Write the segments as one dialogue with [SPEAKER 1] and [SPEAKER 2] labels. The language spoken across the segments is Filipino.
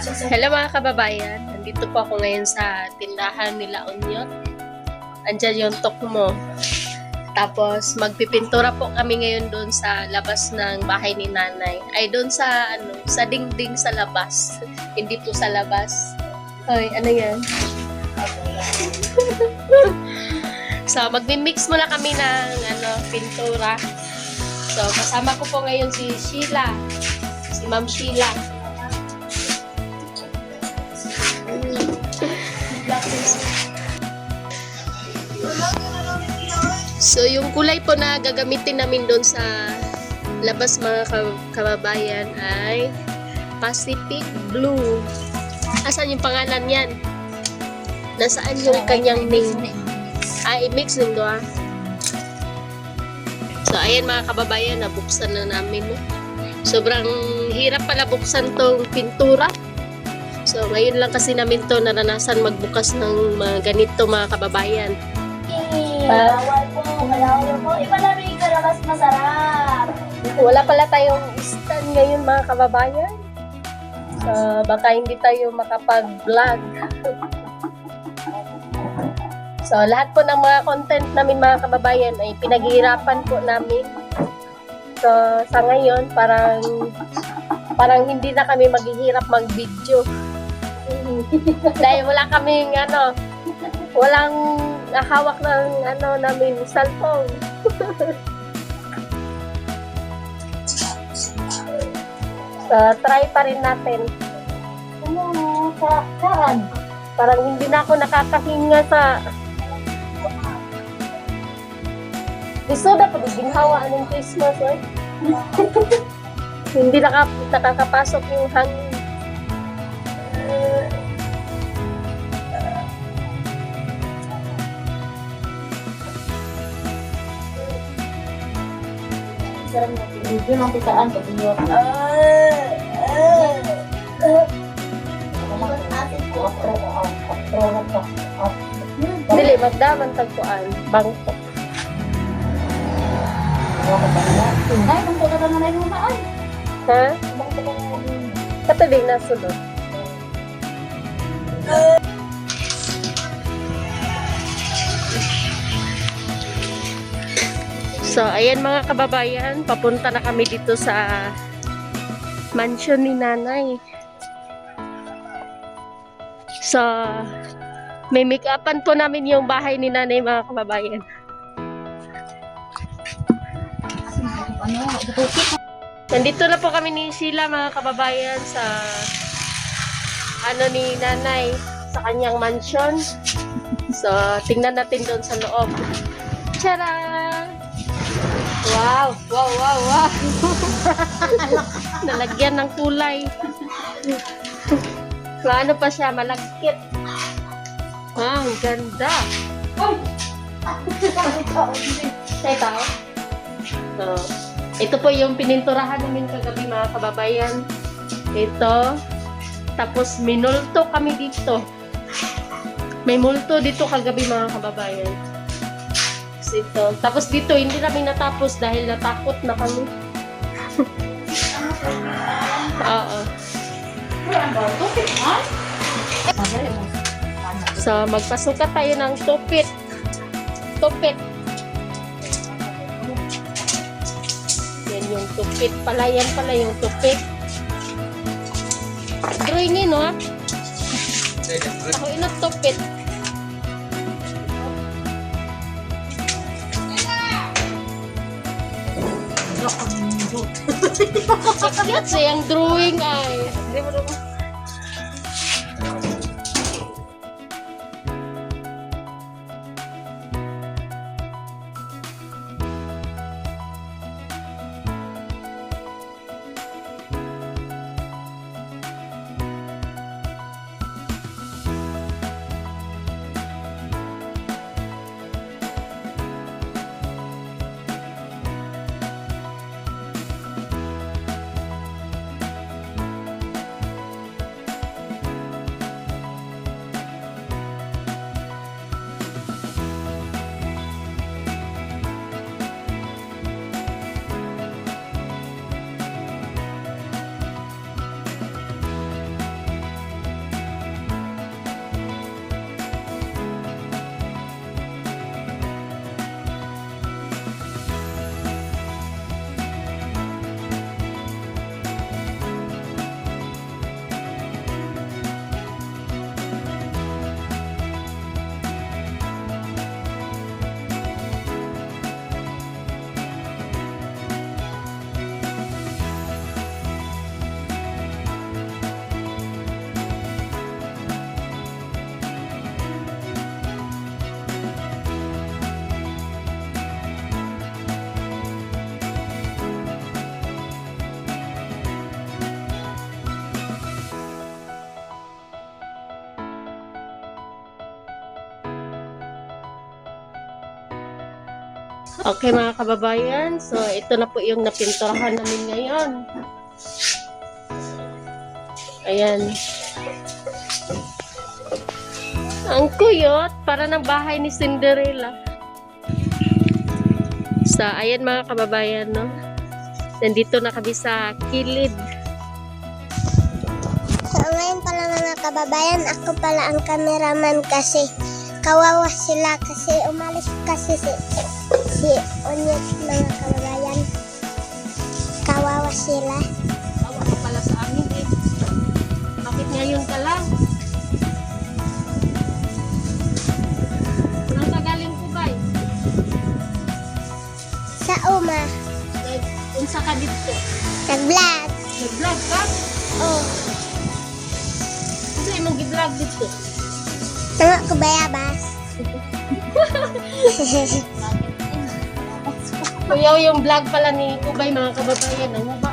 [SPEAKER 1] Hello mga kababayan, nandito po ako ngayon sa tindahan nila Onyot. Andyan yung tok mo. Tapos magpipintura po kami ngayon doon sa labas ng bahay ni nanay. Ay doon sa ano, sa dingding sa labas. Hindi po sa labas. Hoy, ano yan? so magmi-mix muna kami ng ano, pintura. So kasama ko po ngayon si Sheila. Si Ma'am Sheila. So, yung kulay po na gagamitin namin doon sa labas mga ka- kababayan ay Pacific Blue. Asan yung pangalan yan? Nasaan yung kanyang name? Ah, i-mix nung doa. So, ayan mga kababayan, nabuksan na namin. No? Sobrang hirap pala buksan tong pintura. So, ngayon lang kasi namin to naranasan magbukas ng mga ganito mga kababayan.
[SPEAKER 2] Bawal po, malawal po. Masarap.
[SPEAKER 1] Wala pala tayong stand ngayon mga kababayan. So, baka hindi tayo makapag-vlog. so, lahat po ng mga content namin mga kababayan ay pinaghihirapan po namin. So, sa ngayon, parang parang hindi na kami maghihirap mag-video. Dahil wala kaming ano, walang hawak ng ano namin cellphone. So, try pa rin natin.
[SPEAKER 2] Ano, sa, saan?
[SPEAKER 1] Parang hindi na ako nakakahinga sa... Gusto na po din hawa ng Christmas, eh. hindi naka, nakakapasok yung hangin.
[SPEAKER 2] Sarap na. Video ng tikaan sa inyo.
[SPEAKER 1] Dili, magdaman tagpuan. Bangkok.
[SPEAKER 2] Ay, kung kuka na na yung maan.
[SPEAKER 1] Ha?
[SPEAKER 2] Kung kuka na yung
[SPEAKER 1] Katabi na sulod. So, ayan mga kababayan, papunta na kami dito sa mansion ni nanay. So, may make-upan po namin yung bahay ni nanay mga kababayan. Nandito na po kami ni Sheila mga kababayan sa ano ni nanay sa kanyang mansion. So, tingnan natin doon sa loob. Tara! Wow! Wow, wow, wow! Nalagyan ng kulay. Maano pa siya, malagkit. Wow, ang ganda. Sa tao? So, ito po yung pininturahan namin kagabi mga kababayan. Ito. Tapos minulto kami dito. May multo dito kagabi mga kababayan. Ito. Tapos dito, hindi namin natapos dahil natakot na kami. Oo. So, magpasukat tayo ng tupit. Tupit. Yan yung tupit pala. Yan pala yung tupit. Drawing yun, no? Ako inot tupit. Cute siya yung drawing ay. Hindi mo naman. Okay mga kababayan, so ito na po yung napinturahan namin ngayon. Ayan. Ang kuyot, para ng bahay ni Cinderella. So, ayan mga kababayan, no? Nandito na kami sa kilid.
[SPEAKER 3] So ngayon pala mga kababayan, ako pala ang cameraman kasi kawawa sila kasi umalis kasi si, si Onyet mga kababayan. Kawawa sila.
[SPEAKER 1] Awa ka pala sa amin eh. Bakit ngayon ka lang? Nang kagaling ko ba?
[SPEAKER 3] Sa uma,
[SPEAKER 1] Unsa ka dito?
[SPEAKER 3] nag-vlog.
[SPEAKER 1] Nag-vlog ka?
[SPEAKER 3] Oh,
[SPEAKER 1] Unsa imong gi-vlog dito?
[SPEAKER 3] tama ko bayabas.
[SPEAKER 1] Kuya, yung vlog pala ni Ubay mga kababayan, nanguba daw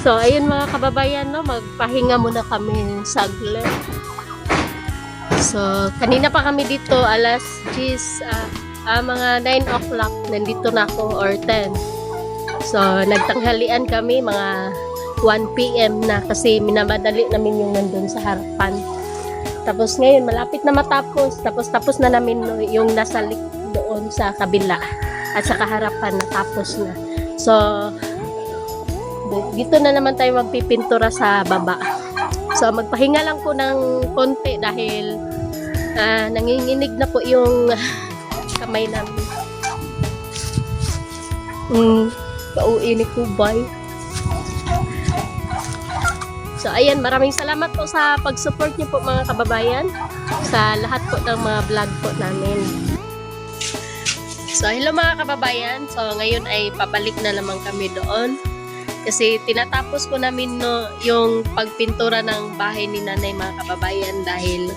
[SPEAKER 1] So, ayun mga kababayan, no, magpahinga muna kami saglit. So, kanina pa kami dito, alas 10, ah, ah, mga 9 o'clock, nandito na ako, or 10. So, nagtanghalian kami, mga 1 p.m. na, kasi minamadali namin yung nandun sa harapan. Tapos ngayon, malapit na matapos. Tapos tapos na namin yung nasa lik- doon sa kabila. At sa kaharapan, natapos na. So, dito na naman tayo magpipintura sa baba. So, magpahinga lang po ng konti dahil ah, nanginginig na po yung kamay namin. Mm, pauwi ni Kubay. So, ayan, maraming salamat po sa pag-support niyo po mga kababayan sa lahat po ng mga vlog po namin. So, hello mga kababayan. So, ngayon ay pabalik na naman kami doon. Kasi tinatapos ko namin no, yung pagpintura ng bahay ni nanay mga kababayan dahil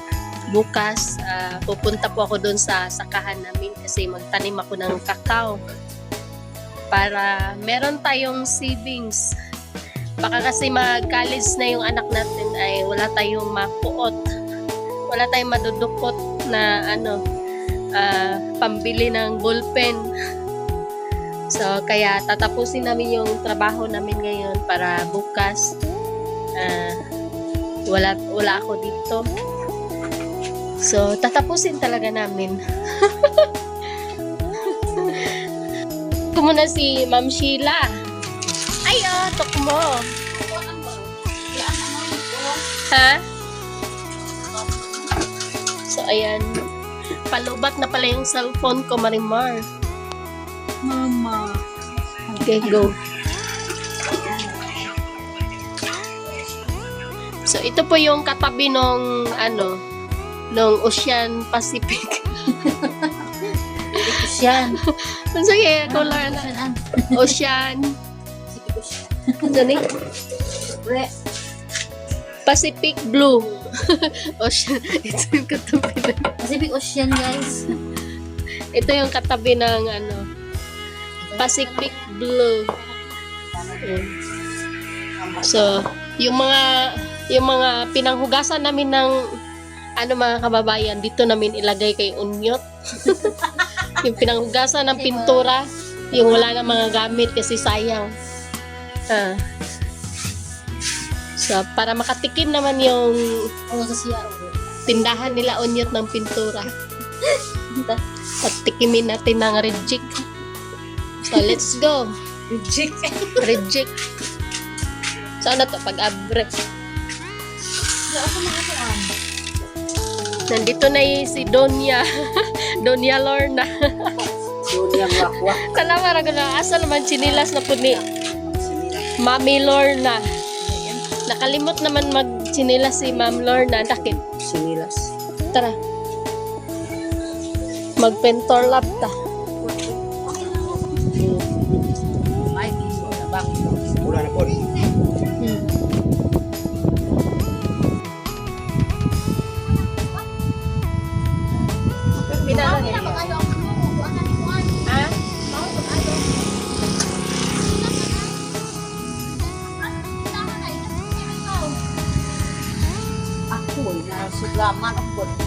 [SPEAKER 1] bukas ah, pupunta po ako doon sa sakahan namin kasi magtanim ako ng kakao para meron tayong savings baka kasi mag-college na yung anak natin ay wala tayong mapuot. Wala tayong madudukot na ano ah, pambili ng ballpen so kaya tatapusin namin yung trabaho namin ngayon para bukas ah, wala wala ako dito so tatapusin talaga namin Ito muna si Ma'am Sheila. Ay, oh, tok mo. Ha? So, ayan. Palubat na pala yung cellphone ko, Marimar.
[SPEAKER 2] Mama.
[SPEAKER 1] Okay, go. So, ito po yung katabi nung, ano, nung Ocean Pacific.
[SPEAKER 2] Yan.
[SPEAKER 1] Sige, color na. Ocean. Ano ni? Pacific Blue. Ocean. Ito yung katabi ng,
[SPEAKER 2] Pacific Ocean, guys.
[SPEAKER 1] ito yung katabi ng, ano, Pacific Blue. So, yung mga yung mga pinanghugasan namin ng ano mga kababayan, dito namin ilagay kay Unyot. yung pinanghugasan ng pintura, yung wala na mga gamit kasi sayang. Ah. So, para makatikim naman yung tindahan nila Unyot ng pintura. At tikimin natin ng reject. So, let's go.
[SPEAKER 2] Reject.
[SPEAKER 1] Reject. So, ano to? Pag-abre.
[SPEAKER 2] Ako mga saan?
[SPEAKER 1] Nandito na yung si Donya. Donya Lorna.
[SPEAKER 2] Dunyang wakwa.
[SPEAKER 1] Kala mara na asa naman chinilas na po ni Mami Lorna. Nakalimot naman mag chinilas si Ma'am Lorna. Dakit.
[SPEAKER 2] Sinilas.
[SPEAKER 1] Tara. Mag-pentor lab ta.
[SPEAKER 4] Wala na po.
[SPEAKER 1] Hmm. Pinala niya. Ha?
[SPEAKER 2] Ako, nasuglaman ako.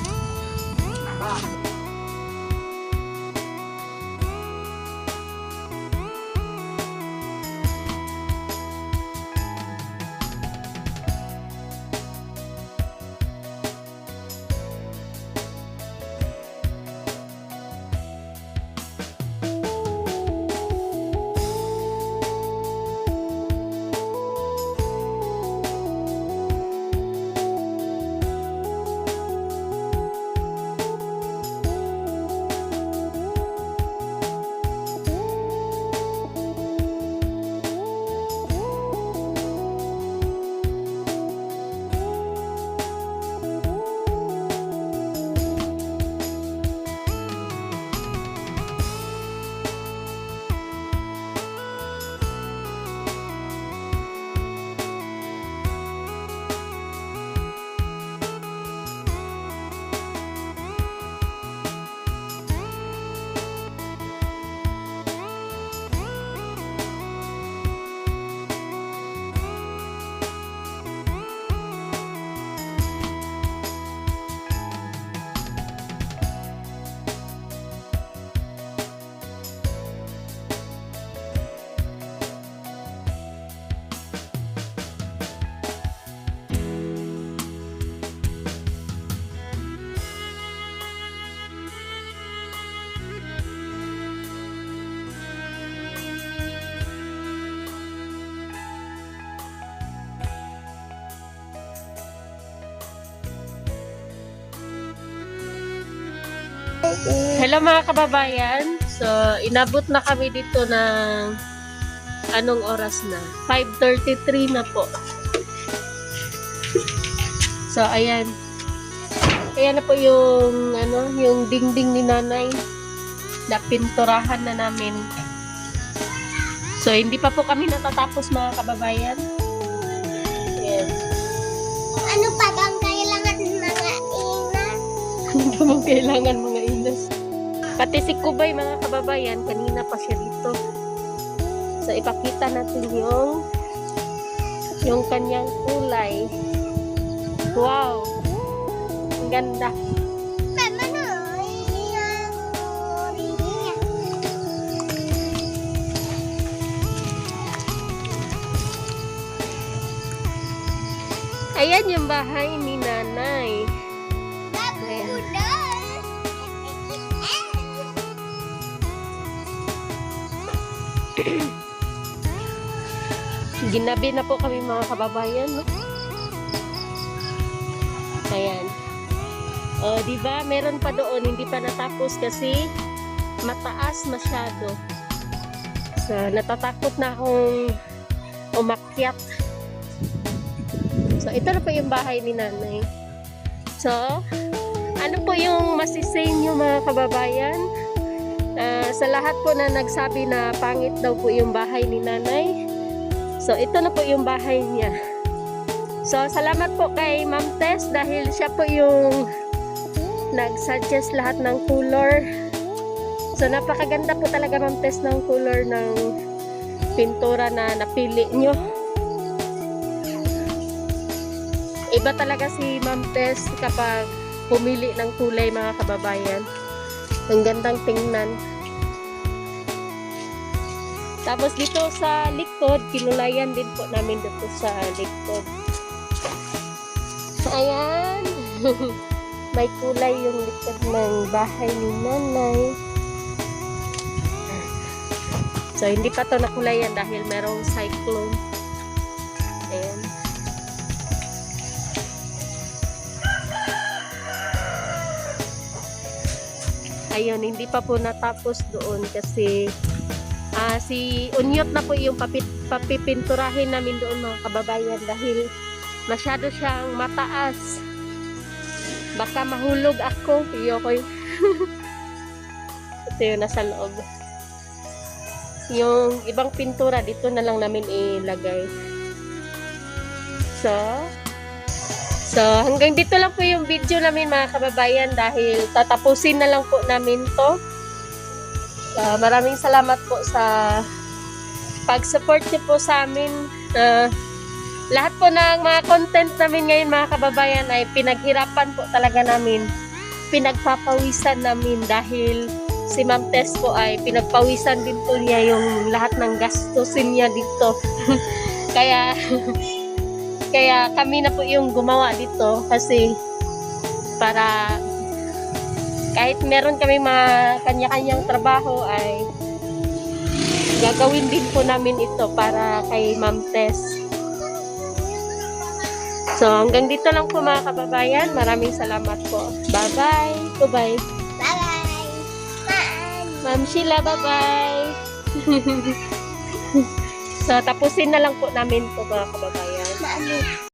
[SPEAKER 1] Hello mga kababayan. So, inabot na kami dito ng anong oras na? 5.33 na po. So, ayan. Ayan na po yung, ano, yung dingding ni nanay. Na pinturahan na namin. So, hindi pa po kami natatapos mga kababayan. Ayan.
[SPEAKER 3] Ano pa ba ang kailangan ng mga ina?
[SPEAKER 1] Ano ba mong kailangan mga inas? Pati si Kubay mga kababayan, kanina pa siya dito. So ipakita natin yung yung kanyang kulay. Wow! Ang ganda. Ayan yung bahay Ginabi na po kami mga kababayan. No? Ayan. O, di ba? Meron pa doon, hindi pa natapos kasi mataas masyado. So, natatakot na akong umakyat. So, ito na po yung bahay ni nanay. So, ano po yung masisay nyo mga kababayan? Ah, sa lahat po na nagsabi na pangit daw po yung bahay ni nanay. So, ito na po yung bahay niya. So, salamat po kay Ma'am Tess dahil siya po yung nag-suggest lahat ng color. So, napakaganda po talaga Ma'am Tess ng color ng pintura na napili nyo. Iba talaga si Ma'am Tess kapag pumili ng kulay mga kababayan. Ang gandang tingnan. Tapos dito sa likod, kinulayan din po namin dito sa likod. Ayan. May kulay yung likod ng bahay ni nanay. So, hindi pa to nakulayan dahil merong cyclone. Ayan. Ayun, hindi pa po natapos doon kasi ah si Unyot na po yung papit, papipinturahin namin doon mga kababayan dahil masyado siyang mataas. Baka mahulog ako. Iyokoy. Ito yung nasa loob. Yung ibang pintura dito na lang namin ilagay. So, So, hanggang dito lang po yung video namin mga kababayan dahil tatapusin na lang po namin to. So, maraming salamat po sa pag-support niyo po sa amin. Uh, lahat po ng mga content namin ngayon mga kababayan ay pinaghirapan po talaga namin. Pinagpapawisan namin dahil si Ma'am Tess po ay pinagpawisan din po niya yung lahat ng gastusin niya dito. Kaya kaya kami na po yung gumawa dito kasi para kahit meron kami mga kanya-kanyang trabaho ay gagawin din po namin ito para kay Ma'am Tess. So hanggang dito lang po mga kababayan. Maraming salamat po. Bye-bye. Bye-bye.
[SPEAKER 3] Bye-bye.
[SPEAKER 1] Ma'am Sheila, bye-bye. so tapusin na lang po namin po mga kababayan.
[SPEAKER 3] Maan.